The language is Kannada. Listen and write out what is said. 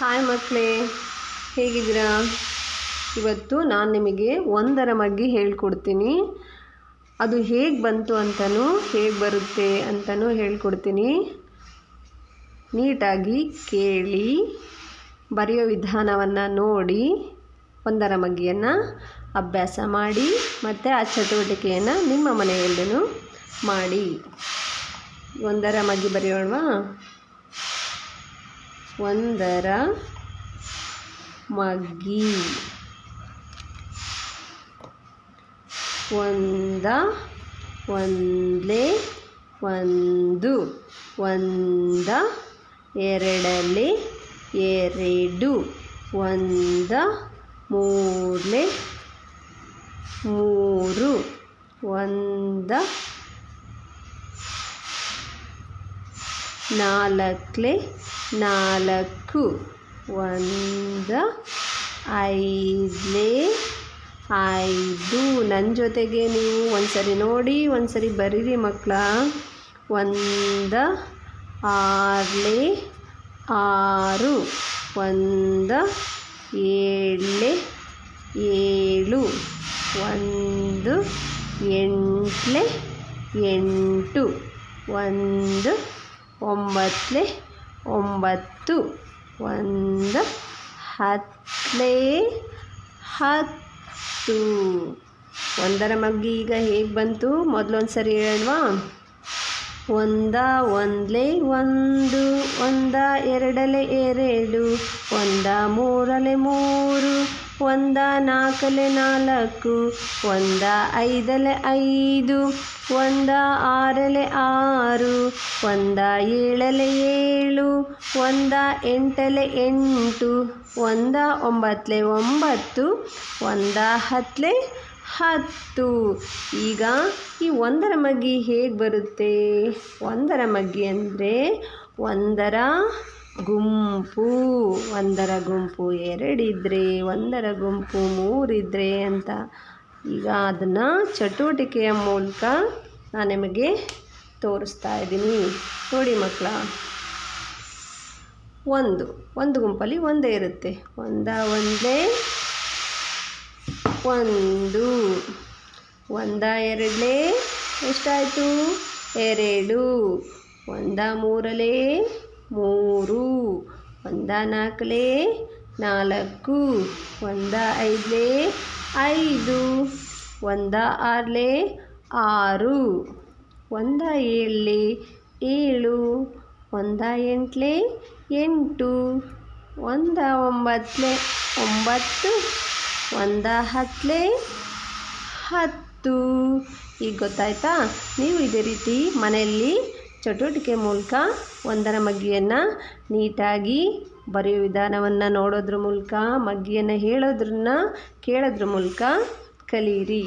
ಹಾಯ್ ಮಕ್ಕಳೇ. ಹೇಗಿದ್ದೀರಾ? ಇವತ್ತು ನಾನು ನಿಮಗೆ ಒಂದರ ಮಗ್ಗಿ ಹೇಳ್ಕೊಡ್ತೀನಿ. ಅದು ಹೇಗೆ ಬಂತು ಅಂತಲೂ ಹೇಗೆ ಬರುತ್ತೆ ಅಂತಲೂ ಹೇಳ್ಕೊಡ್ತೀನಿ. ನೀಟಾಗಿ ಕೇಳಿ, ಬರೆಯೋ ವಿಧಾನವನ್ನು ನೋಡಿ, ಒಂದರ ಮಗ್ಗಿಯನ್ನು ಅಭ್ಯಾಸ ಮಾಡಿ, ಮತ್ತು ಆ ಚಟುವಟಿಕೆಯನ್ನು ನಿಮ್ಮ ಮನೆಯಲ್ಲೂ ಮಾಡಿ. ಒಂದರ ಮಗ್ಗಿ ಬರೆಯೋಣವಾ? ಒಂದರ ಮಗ್ಗಿ. ಒಂದ ಒಂದ್ಲೆ ಒಂದು. ಒಂದ ಎರಡಲೆ ಎರಡು. ಒಂದ ಮೂರ್ಲೆ ಮೂರು. ಒಂದ ನಾಲ್ಕಲೆ ನಾಲ್ಕು, ಒಂದು, ಐದಲೆ ಐದು. ನನ್ನ ಜೊತೆಗೆ ನೀವು ಒಂದ್ಸರಿ ನೋಡಿ, ಒಂದ್ಸರಿ ಬರೀರಿ ಮಕ್ಕಳ ಒಂದು, ಆರಲೆ ಆರು, ಒಂದ, ಏಳಲೆ ಏಳು, ಒಂದು, ಎಂಟಲೆ ಎಂಟು, ಒಂದು ಒಂಬತ್ತಲೆ ಒಂಬತ್ತು, ಒಂದು ಹತ್ತಲೇ ಹತ್ತು. ಒಂದರ ಮಗ್ಗಿ ಈಗ ಹೇಗೆ ಬಂತು? ಮೊದಲೊಂದು ಸರಿ ಹೇಳಲ್ವಾ? ಒಂದ, ಒಂದಲೇ, ಒಂದು, ಒಂದ, ಎರಡಲೆ, ಎರಡು, ಒಂದ, ಮೂರಲೆ, ಮೂರು. ಒಂದ ನಾಲ್ಕಲೆ ನಾಲ್ಕು, ಒಂದ ಐದಲೆ ಐದು, ಒಂದ ಆರಲೆ ಆರು, ಒಂದ ಏಳಲೆ ಏಳು, ಒಂದ ಎಂಟಲೆ ಎಂಟು, ಒಂದ ಒಂಬತ್ತಲೆ ಒಂಬತ್ತು, ಒಂದ ಹತ್ತಲೆ ಹತ್ತು. ಈಗ ಈ ಒಂದರ ಮಗ್ಗಿ ಹೇಗೆ ಬರುತ್ತೆ? ಒಂದರ ಮಗ್ಗಿ ಅಂದರೆ ಒಂದರ ಗುಂಪು, ಒಂದರ ಗುಂಪು ಎರಡಿದ್ರೆ, ಒಂದರ ಗುಂಪು ಮೂರಿದ್ರೆ ಅಂತ. ಈಗ ಅದನ್ನು ಚಟುವಟಿಕೆಯ ಮೂಲಕ ನಾನು ನಿಮಗೆ ತೋರಿಸ್ತಾ ಇದ್ದೀನಿ. ನೋಡಿ ಮಕ್ಕಳ. ಒಂದು ಒಂದು ಗುಂಪಲ್ಲಿ ಒಂದೇ ಇರುತ್ತೆ. ಒಂದ, ಒಂದೇ, ಒಂದು. ಒಂದ, ಎರಡಲೇ, ಎಷ್ಟಾಯಿತು? ಎರಡು. ಒಂದ, ಮೂರಲೇ ಮೂರು, ಒಂದ ನಾಲ್ಕಲೇ, ನಾಲ್ಕು, ಒಂದ ಐದಲೇ, ಐದು, ಒಂದ ಆರಲೇ, ಆರು, ಒಂದ ಏಳಲೇ, ಏಳು, ಒಂದ ಎಂಟ್ಲೇ, ಎಂಟು, ಒಂದ ಒಂಬತ್ತಲೇ ಒಂಬತ್ತು, ಒಂದ ಹತ್ತಲೇ ಹತ್ತು. ಈಗ ಗೊತ್ತಾಯ್ತಾ? ನೀವು ಇದೇ ರೀತಿ ಮನೆಯಲ್ಲಿ ಚಟುವಟಿಕೆ ಮೂಲಕ ಒಂದರ ಮಗ್ಗಿಯನ್ನು ನೀಟಾಗಿ ಬರೆಯುವ ವಿಧಾನವನ್ನು ನೋಡೋದ್ರ ಮೂಲಕ ಮಗ್ಗಿಯನ್ನು ಹೇಳೋದ್ರನ್ನ ಕೇಳೋದ್ರ ಮೂಲಕ ಕಲೀರಿ.